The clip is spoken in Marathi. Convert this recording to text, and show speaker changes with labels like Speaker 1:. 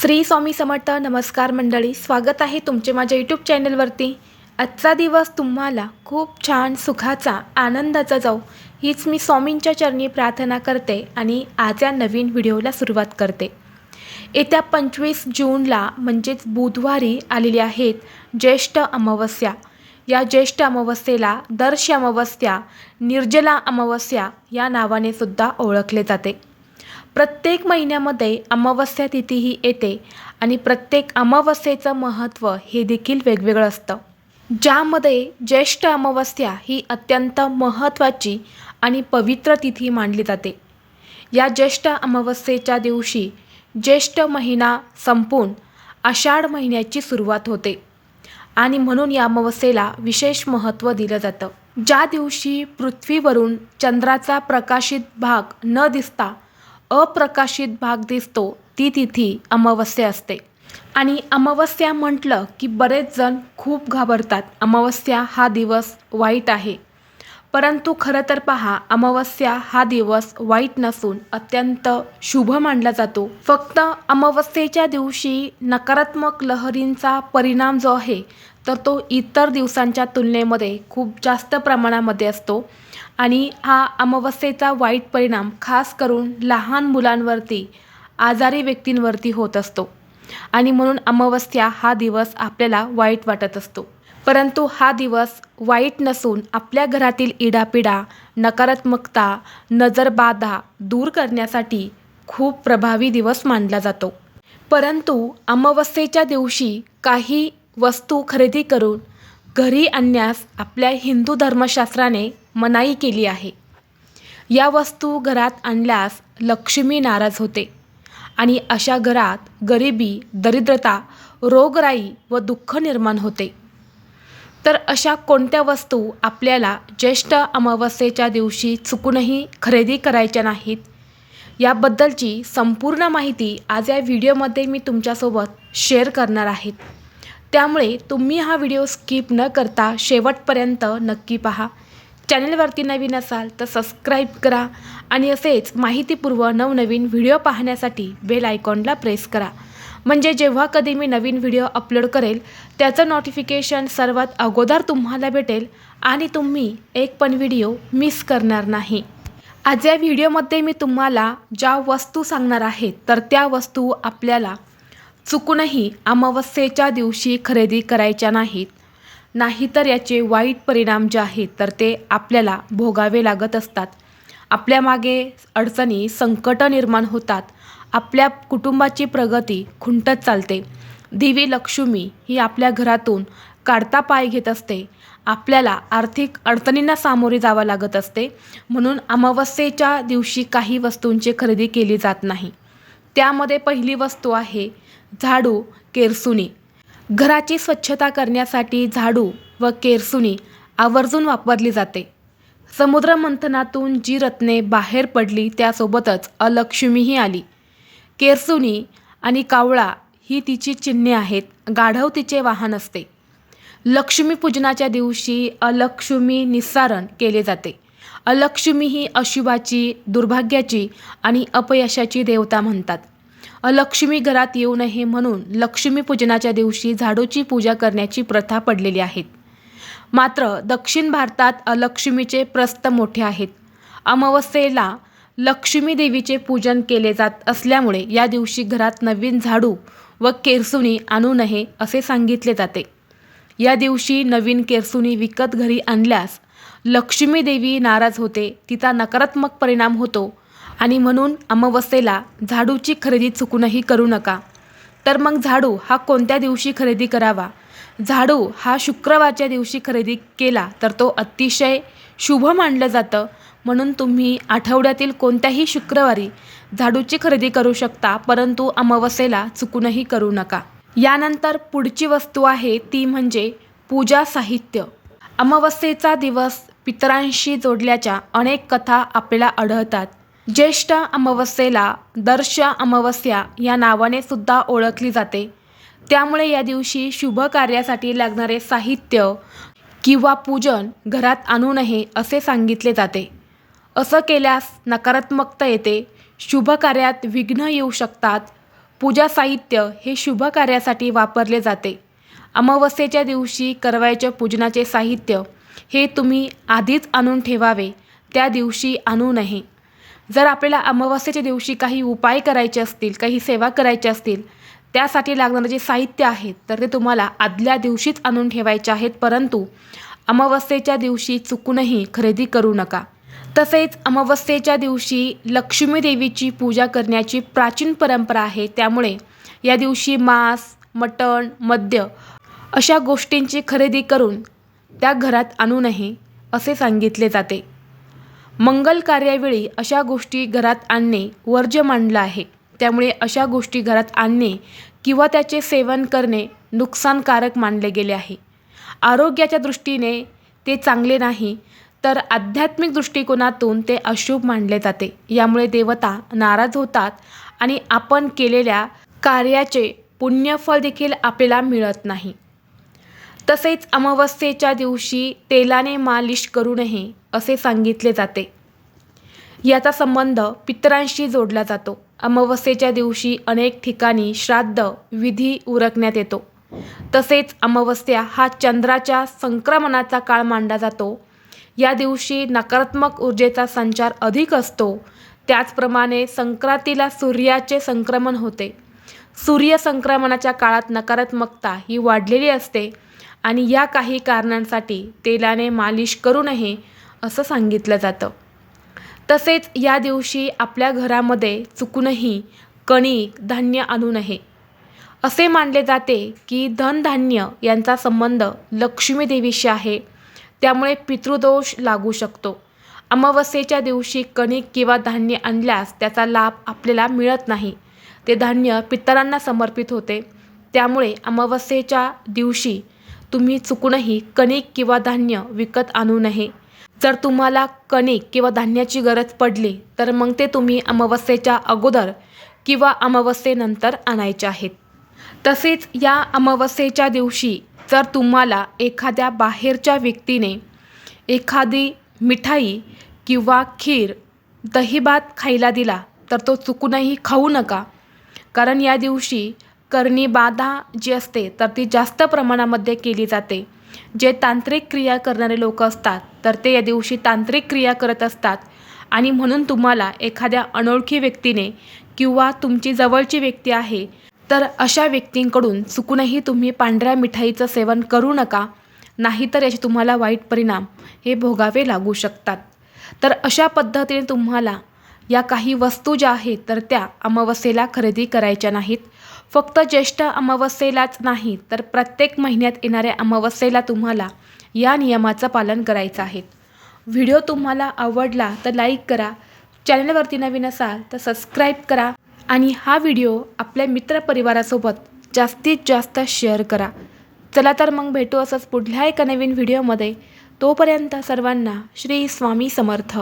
Speaker 1: श्री स्वामी समर्थ नमस्कार मंडळी स्वागत आहे तुमचे माझ्या यूट्यूब चॅनलवरती. आजचा दिवस तुम्हाला खूप छान सुखाचा आनंदाचा जाऊ हीच मी स्वामींच्या चरणी प्रार्थना करते आणि आज या नवीन व्हिडिओला सुरुवात करते. येत्या पंचवीस जूनला म्हणजेच बुधवारी आलेली आहेत ज्येष्ठ अमावस्या. या ज्येष्ठ अमावस्येला दर्श अमावस्या निर्जला अमावस्या या नावाने सुद्धा ओळखले जाते. प्रत्येक महिन्यामध्ये अमावस्या तिथीही येते आणि प्रत्येक अमावस्येचं महत्त्व हे देखील वेगवेगळं असतं. ज्यामध्ये ज्येष्ठ अमावस्या ही अत्यंत महत्त्वाची आणि पवित्र तिथी मानली जाते. या ज्येष्ठ अमावस्येच्या दिवशी ज्येष्ठ महिना संपून आषाढ महिन्याची सुरुवात होते आणि म्हणून या अमावस्येला विशेष महत्त्व दिलं जातं. ज्या दिवशी पृथ्वीवरून चंद्राचा प्रकाशित भाग न दिसता अप्रकाशित भाग दिसतो ती तिथी अमावस्या असते. आणि अमावस्या म्हटलं की बरेच जण खूप घाबरतात. अमावस्या हा दिवस वाईट आहे. परंतु खरं तर पहा अमावस्या हा दिवस वाईट नसून अत्यंत शुभ मानला जातो. फक्त अमावस्येच्या दिवशी नकारात्मक लहरींचा परिणाम जो आहे तर तो इतर दिवसांच्या तुलनेमध्ये खूप जास्त प्रमाणामध्ये असतो. आणि हा अमावस्येचा वाईट परिणाम खास करून लहान मुलांवरती आजारी व्यक्तींवरती होत असतो. आणि म्हणून अमावस्या हा दिवस आपल्याला वाईट वाटत असतो. परंतु हा दिवस वाईट नसून आपल्या घरातील इडापिडा नकारात्मकता नजरबाधा दूर करण्यासाठी खूप प्रभावी दिवस मानला जातो. परंतु अमावस्येच्या दिवशी काही वस्तू खरेदी करून घरी आणण्यास आपल्या हिंदू धर्मशास्त्राने मनाई केली आहे. या वस्तू घरात आणल्यास लक्ष्मी नाराज होते आणि अशा घरात गरिबी दरिद्रता रोगराई व दुःख निर्माण होते. तर अशा कोणत्या वस्तू आपल्याला ज्येष्ठ अमावस्येच्या दिवशी चुकूनही खरेदी करायच्या नाहीत? याबद्दलची संपूर्ण माहिती आज या व्हिडिओमध्ये मी तुमच्यासोबत शेअर करणार आहेत त्यामुळे तुम्ही हा व्हिडिओ स्किप न करता शेवटपर्यंत नक्की पहा. चॅनलवरती नवीन असाल तर सबस्क्राईब करा आणि असेच माहितीपूर्व नवनवीन व्हिडिओ पाहण्यासाठी बेल आयकॉनला प्रेस करा. म्हणजे जेव्हा कधी मी नवीन व्हिडिओ अपलोड करेल त्याचं नोटिफिकेशन सर्वात अगोदर तुम्हाला भेटेल आणि तुम्ही एक पण व्हिडिओ मिस करणार नाही. आज या व्हिडिओमध्ये मी तुम्हाला ज्या वस्तू सांगणार आहे तर त्या वस्तू आपल्याला चुकूनही अमावस्येच्या दिवशी खरेदी करायच्या नाहीत. नाहीतर याचे वाईट परिणाम जे आहेत तर ते आपल्याला भोगावे लागत असतात. आपल्या मागे अडचणी संकट निर्माण होतात. आपल्या कुटुंबाची प्रगती खुंटत चालते. देवी लक्ष्मी ही आपल्या घरातून काढता पाय घेत असते. आपल्याला आर्थिक अडचणींना सामोरे जावं लागत असते. म्हणून अमावस्येच्या दिवशी काही वस्तूंची खरेदी केली जात नाही. त्यामध्ये पहिली वस्तू आहे झाडू केरसुनी. घराची स्वच्छता करण्यासाठी झाडू व केरसुनी आवर्जून वापरली जाते. समुद्रमंथनातून जी रत्ने बाहेर पडली त्यासोबतच अलक्ष्मीही आली. केरसुनी आणि कावळा ही तिची चिन्हे आहेत गाढव तिचे वाहन असते. लक्ष्मीपूजनाच्या दिवशी अलक्ष्मी निस्सारण केले जाते. अलक्ष्मी ही अशुभाची दुर्भाग्याची आणि अपयशाची देवता म्हणतात. अलक्ष्मी घरात येऊ नये म्हणून लक्ष्मीपूजनाच्या दिवशी झाडूची पूजा करण्याची प्रथा पडलेली आहेत. मात्र दक्षिण भारतात अलक्ष्मीचे प्रस्त मोठे आहेत. अमावस्येला लक्ष्मी देवीचे पूजन केले जात असल्यामुळे या दिवशी घरात नवीन झाडू व केरसुनी आणू नये असे सांगितले जाते. या दिवशी नवीन केरसुनी विकत घरी आणल्यास लक्ष्मी देवी नाराज होते तिचा नकारात्मक परिणाम होतो आणि म्हणून अमावस्येला झाडूची खरेदी चुकूनही करू नका. तर मग झाडू हा कोणत्या दिवशी खरेदी करावा? झाडू हा शुक्रवारच्या दिवशी खरेदी केला तर तो अतिशय शुभ मानलं जातं. म्हणून तुम्ही आठवड्यातील कोणत्याही शुक्रवारी झाडूची खरेदी करू शकता परंतु अमावस्येला चुकूनही करू नका. यानंतर पुढची वस्तू आहे ती म्हणजे पूजा साहित्य. अमावस्येचा दिवस पितरांशी जोडल्याच्या अनेक कथा आपल्याला आढळतात. ज्येष्ठ अमावस्येला दर्श अमावस्या या नावाने सुद्धा ओळखली जाते. त्यामुळे या दिवशी शुभ कार्यासाठी लागणारे साहित्य किंवा पूजन घरात आणू नये असे सांगितले जाते. असं केल्यास नकारात्मकता येते शुभ कार्यात विघ्न येऊ शकतात पूजा साहित्य हे शुभ कार्यासाठी वापरले जाते. अमावस्येच्या दिवशी करवायच्या पूजनाचे साहित्य हे तुम्ही आधीच आणून ठेवावे त्या दिवशी आणू नये. जर आपल्याला अमावस्येच्या दिवशी काही उपाय करायचे असतील काही सेवा करायच्या असतील त्यासाठी लागणारं जे साहित्य आहे तर ते तुम्हाला आदल्या दिवशीच आणून ठेवायचे आहेत. परंतु अमावस्येच्या दिवशी चुकूनही खरेदी करू नका. तसेच अमावस्येच्या दिवशी लक्ष्मी देवीची पूजा करण्याची प्राचीन परंपरा आहे. त्यामुळे या दिवशी मांस मटण मद्य अशा गोष्टींची खरेदी करून त्या घरात आणू नये असे सांगितले जाते. मंगल कार्यावेळी अशा गोष्टी घरात आणणे वर्ज्य मानलं आहे. त्यामुळे अशा गोष्टी घरात आणणे किंवा त्याचे सेवन करणे नुकसानकारक मानले गेले आहे. आरोग्याच्या दृष्टीने ते चांगले नाही तर आध्यात्मिक दृष्टिकोनातून ते अशुभ मानले जाते. यामुळे देवता नाराज होतात आणि आपण केलेल्या कार्याचे पुण्यफळ देखील आपल्याला मिळत नाही. तसेच अमावस्येच्या दिवशी तेलाने मालिश करू नये असे सांगितले जाते. याचा संबंध पितरांशी जोडला जातो. अमावस्येच्या दिवशी अनेक ठिकाणी श्राद्ध विधी उरकण्यात येतो. तसेच अमावस्या हा चंद्राच्या संक्रमणाचा काळ मानला जातो. या दिवशी नकारात्मक ऊर्जेचा संचार अधिक असतो. त्याचप्रमाणे संक्रांतीला सूर्याचे संक्रमण होते. सूर्य संक्रमणाच्या काळात नकारात्मकता ही वाढलेली असते. आणि या काही कारणांसाठी तेलाने मालिश करू नये असं सांगितलं जातं. तसेच या दिवशी आपल्या घरामध्ये चुकूनही कणिक धान्य आणू नये. असे मानले जाते की धनधान्य यांचा संबंध लक्ष्मी देवीशी आहे. त्यामुळे पितृदोष लागू शकतो. अमावस्येच्या दिवशी कणिक किंवा धान्य आणल्यास त्याचा लाभ आपल्याला मिळत नाही. ते धान्य पितरांना समर्पित होते. त्यामुळे अमावस्येच्या दिवशी तुम्ही चुकूनही कणिक किंवा धान्य विकत आणू नये. जर तुम्हाला कणिक किंवा धान्याची गरज पडली तर मग ते तुम्ही अमावस्येच्या अगोदर किंवा अमावस्येनंतर आणायचे आहेत. तसेच या अमावस्येच्या दिवशी जर तुम्हाला एखाद्या बाहेरच्या व्यक्तीने एखादी मिठाई किंवा खीर दहीभात खायला दिला तर तो चुकूनही खाऊ नका. कारण या दिवशी करणी बाधा जी असते तर ती जास्त प्रमाणामध्ये केली जाते. जे तांत्रिक क्रिया करणारे लोक असतात तर ते या दिवशी तांत्रिक क्रिया करत असतात. आणि म्हणून तुम्हाला एखाद्या अनोळखी व्यक्तीने किंवा तुमची जवळची व्यक्ती आहे तर अशा व्यक्तींकडून चुकूनही तुम्ही पांढऱ्या मिठाईचं सेवन करू नका नाहीतर याचे तुम्हाला वाईट परिणाम हे भोगावे लागू शकतात. तर अशा पद्धतीने तुम्हाला या काही वस्तू ज्या आहेत तर त्या अमावस्येला खरेदी करायच्या नाहीत. फक्त ज्येष्ठ अमावस्येलाच नाही तर प्रत्येक महिन्यात येणाऱ्या अमावस्येला तुम्हाला या नियमाचं पालन करायचं आहे. व्हिडिओ तुम्हाला आवडला तर लाईक करा चॅनलवरती नवीन असाल तर सबस्क्राईब करा आणि हा व्हिडिओ आपल्या मित्रपरिवारासोबत जास्तीत जास्त शेअर करा. चला तर मग भेटू असंच पुढल्या एका नवीन व्हिडिओमध्ये. तोपर्यंत सर्वांना श्री स्वामी समर्थ.